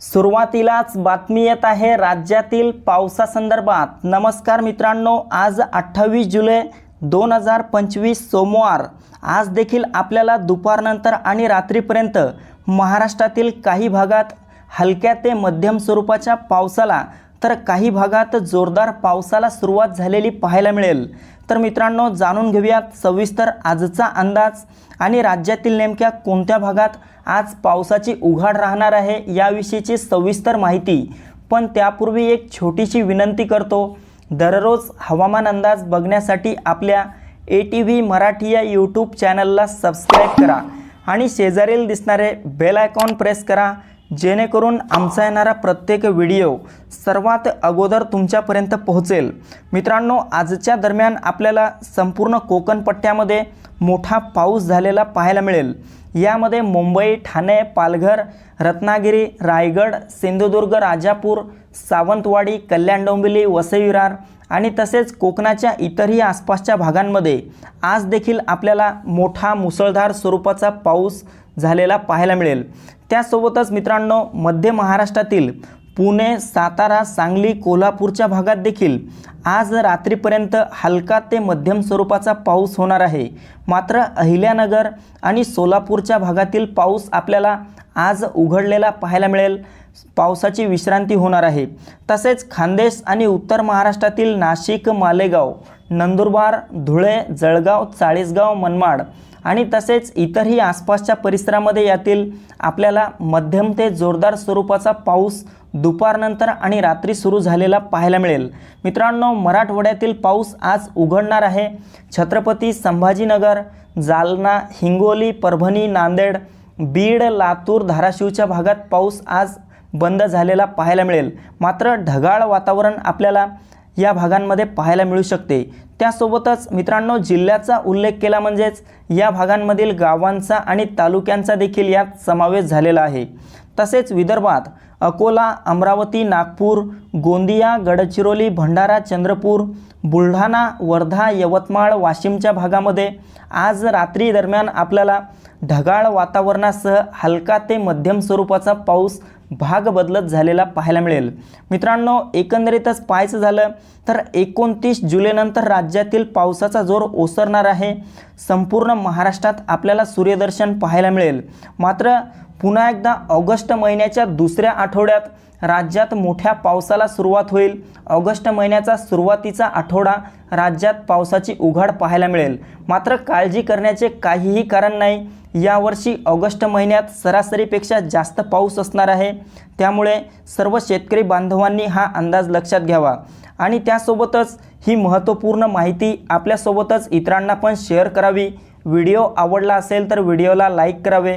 सुरुवातीलाच बातमी येत आहे राज्यातील पावसासंदर्भात. नमस्कार मित्रांनो आज अठ्ठावीस जुलै दोन हजार पंचवीस सोमवार. आज देखील आपल्याला दुपारनंतर आणि रात्रीपर्यंत महाराष्ट्रातील काही भागात हलक्या ते मध्यम स्वरूपाच्या पावसाला तर काही भागात जोरदार पावसाला सुरुवात झालेली पाहायला मिळेल. तर मित्रांनो जाणून घेऊयात सविस्तर आजचा अंदाज आणि राज्यातील नेमक्या कोणत्या भागात आज पावसाची उघाड राहणार आहे याविषयीची सविस्तर माहिती. पण त्यापूर्वी एक छोटीशी विनंती करतो. दररोज हवामान अंदाज बघण्यासाठी आपल्या ए टी व्ही मराठी या यूट्यूब चॅनलला सबस्क्राईब करा आणि शेजारील दिसणारे बेल आयकॉन प्रेस करा. जेणेकरून आमचा येणारा प्रत्येक व्हिडिओ सर्वात अगोदर तुमच्यापर्यंत पोहोचेल. मित्रांनो आजच्या दरम्यान आपल्याला संपूर्ण कोकण पट्ट्यामध्ये मोठा पाऊस झालेला पाहायला मिळेल. यामध्ये मुंबई ठाणे पालघर रत्नागिरी रायगड सिंधुदुर्ग राजापूर सावंतवाडी कल्याण डोंबिवली वसई विरार आणि तसेच कोकणाच्या इतरही आसपासच्या भागांमध्ये आज देखील आपल्याला मोठा मुसळधार स्वरूपाचा पाऊस झालेला पाहायला मिळेल. त्यासोबतच मित्रांनो मध्य महाराष्ट्रातील पुणे सातारा सांगली कोल्हापूरच्या भागात देखील आज रात्रीपर्यंत हलका ते मध्यम स्वरूपाचा पाऊस होणार आहे. मात्र अहिल्यानगर आणि सोलापूरच्या भागातील पाऊस आपल्याला आज उघडलेला पाहायला मिळेल. पावसाची विश्रांती होणार आहे. तसेच खानदेश आणि उत्तर महाराष्ट्रातील नाशिक मालेगाव नंदुरबार धुळे जळगाव चाळीसगाव मनमाड आणि तसेच इतरही आसपासच्या परिसरामध्ये यातील आपल्याला मध्यम ते जोरदार स्वरूपाचा पाऊस दुपारनंतर आणि रात्री सुरू झालेला पाहायला मिळेल. मित्रांनो मराठवाड्यातील पाऊस आज उघडणार आहे. छत्रपती संभाजीनगर जालना हिंगोली परभणी नांदेड बीड लातूर धाराशिवच्या भागात पाऊस आज बंद झालेला पाहायला मिळेल. मात्र ढगाळ वातावरण आपल्याला या भागांमध्ये पाहायला मिळू शकते. त्यासोबतच मित्रांनो जिल्ह्याचा उल्लेख केला म्हणजेच या भागांमधील गावांचा आणि तालुक्यांचा देखील यात समावेश झालेला आहे. तसेच विदर्भात अकोला अमरावती नागपूर गोंदिया गडचिरोली भंडारा चंद्रपूर बुलढाणा वर्धा यवतमाळ वाशिमच्या भागामध्ये आज रात्री दरम्यान आपल्याला ढगाळ वातावरणासह हलका ते मध्यम स्वरूपाचा पाऊस भाग बदलत झालेला पाहायला मिळेल. मित्रांनो एकंदरीतच पाहायचं झालं तर एकोणतीस जुलैनंतर राज्यातील पावसाचा जोर ओसरणार आहे. संपूर्ण महाराष्ट्रात आपल्याला सूर्यदर्शन पाहायला मिळेल. मात्र पुन्हा एकदा ऑगस्ट महिन्याच्या दुसऱ्या आठवड्यात राज्यात मोठ्या पावसाला सुरुवात होईल. ऑगस्ट महिन्याचा सुरुवातीचा आठवडा राज्यात पावसाची उघाड पाहायला मिळेल. मात्र काळजी करण्याचे काहीही कारण नाही. यावर्षी ऑगस्ट महिन्यात सरासरीपेक्षा जास्त पाऊस असणार आहे. त्यामुळे सर्व शेतकरी बांधवांनी हा अंदाज लक्षात घ्यावा. आणि त्यासोबतच ही महत्त्वपूर्ण माहिती आपल्यासोबतच इतरांना पण शेअर करावी. व्हिडिओ आवडला असेल तर व्हिडिओला लाईक करावे.